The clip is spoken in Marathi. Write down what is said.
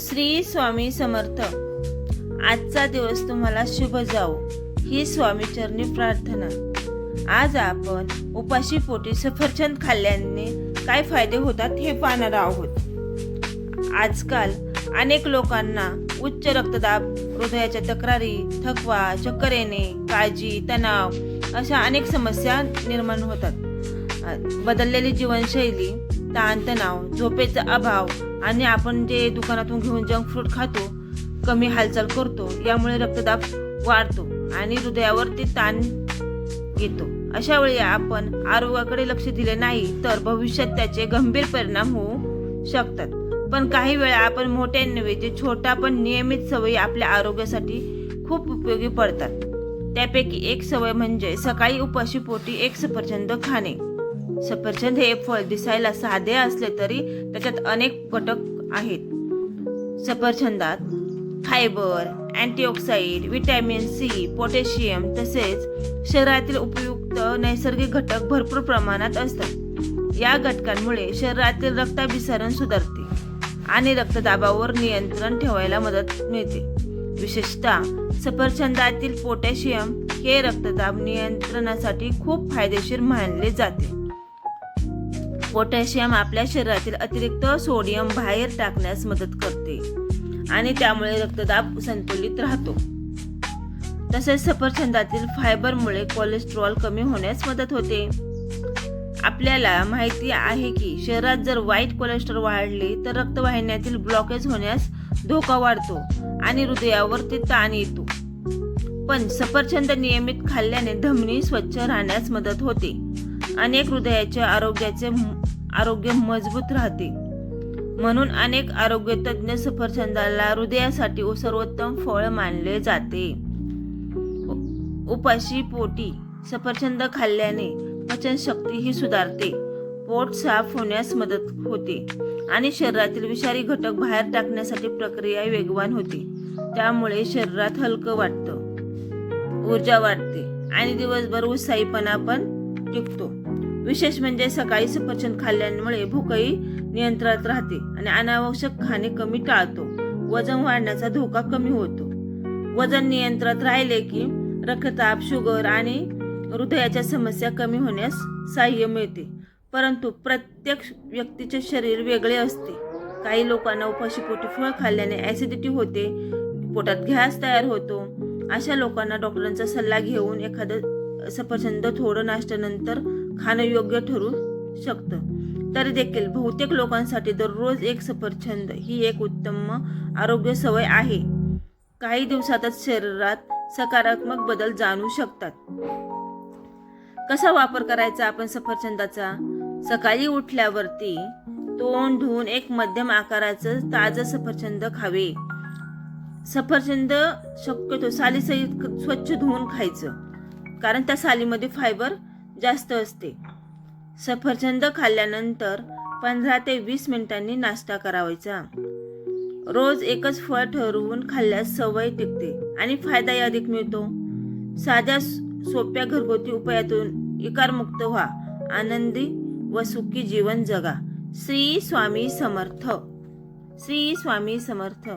श्री स्वामी समर्थ आजचा दिवस तुम्हाला शुभ जाओ ही स्वामीचरणी प्रार्थना. आज आपण उपाशी पोटी सफरचंद खाल्ल्याने काय फायदे होतात हे पाहणार आहोत. आजकाल अनेक लोकांना उच्च रक्तदाब हृदयाच्या तक्रारी थकवा चक्कर येणे काळजी तणाव अशा अनेक समस्या निर्माण होतात. बदललेली जीवनशैली ताणतणाव झोपेचा अभाव आणि आपण जे दुकानातून घेऊन जंक फ्रूट खातो कमी हालचाल करतो यामुळे रक्तदाब वाढतो आणि हृदयावरती ताण येतो. अशा वेळी आपण आरोग्याकडे लक्ष दिले नाही तर भविष्यात त्याचे गंभीर परिणाम होऊ शकतात. पण काही वेळा आपण मोठ्या नव्हे जे छोटा पण नियमित सवयी आपल्या आरोग्यासाठी खूप उपयोगी पडतात. त्यापैकी एक सवय म्हणजे सकाळी उपाशी पोटी एक सफरचंद खाणे. सफरचंद हे फळ दिसायला साधे असले तरी त्याच्यात अनेक घटक आहेत. सफरचंदात fibre antioxidant vitamin C potassium तसेच शरीरातील उपयुक्त नैसर्गिक घटक भरपूर प्रमाणात असतात. या घटकांमुळे शरीरातील रक्ताभिसरण सुधारते आणि रक्तदाबावर नियंत्रण ठेवायला मदत मिळते. विशेषतः सफरचंदातील पोटॅशियम हे रक्तदाब नियंत्रणासाठी खूप फायदेशीर मानले जाते. पोटॅशियम आपल्या शरीरातील अतिरिक्त सोडियम बाहेर टाकण्यास मदत करते आणि त्यामुळे रक्तदाब संतुलित राहतो. तसेच सफरचंदातील फायबरमुळे कोलेस्ट्रॉल कमी होण्यास मदत होते. आपल्याला माहिती आहे की शरीरात जर वाईट कोलेस्ट्रॉल वाढले तर रक्तवाहिन्यातील ब्लॉकेज होण्यास धोका वाढतो आणि हृदयावरती ताण येतो. पण सफरचंद नियमित खाल्ल्याने धमनी स्वच्छ राहण्यास मदत होते. अनेक हृदयाच्या आरोग्याचे आरोग्य मजबूत राहते. म्हणून अनेक आरोग्य तज्ज्ञ सफरचंदाला हृदयासाठी सर्वोत्तम फळ मानले जाते. उपाशी पोटी सफरचंद खाल्ल्याने पचनशक्ती ही सुधारते. पोट साफ होण्यास मदत होते आणि शरीरातील विषारी घटक बाहेर टाकण्यासाठी प्रक्रिया वेगवान होते. त्यामुळे शरीरात हलकं वाटतं. ऊर्जा वाढते आणि दिवसभर उत्साहीपणा पण टिकतो. विशेष म्हणजे सकाळी सफरचंद खाल्ल्यामुळे भूकही नियंत्रणात राहते आणि अनावश्यक खाणे कमी टाळतो. वजन वाढण्याचा धोका कमी होतो. वजन नियंत्रणात राहिले की रक्तताप शुगर आणि हृदयाच्या समस्या कमी होण्यास सहाय्य मिळते. परंतु प्रत्येक व्यक्तीचे शरीर वेगळे असते. काही लोकांना उपाशी पोटी फळ खाल्ल्याने ॲसिडिटी होते पोटात गॅस तयार होतो. अशा लोकांना डॉक्टरांचा सल्ला घेऊन एखादं सफरचंद थोडं नाश्त्यानंतर खाणं योग्य ठरू शकतं. तरी देखील बहुतेक लोकांसाठी दररोज एक सफरचंद ही एक उत्तम आरोग्य सवय आहे. काही दिवसातच शरीरात सकारात्मक बदल जाणू शकतात. कसा वापर करायचा आपण सफरचंदाचा? सकाळी उठल्यावरती तोंड धुवून एक मध्यम आकाराचं ताजं सफरचंद खावे. सफरचंद शक्यतो सालीसहित स्वच्छ धुवून खायचं. कारण त्या सालीमध्ये फायबर जास्त असते. सफरचंद खाल्ल्यानंतर पंधरा ते वीस मिनिटांनी नाश्ता करावायचा. रोज एकच फळ ठरवून खाल्ल्यास सवय टिकते आणि फायदाही अधिक मिळतो. साध्या सोप्या घरगुती उपायातून इकारमुक्त व्हा. आनंदी व सुखी जीवन जगा. श्री स्वामी समर्थ. श्री स्वामी समर्थ.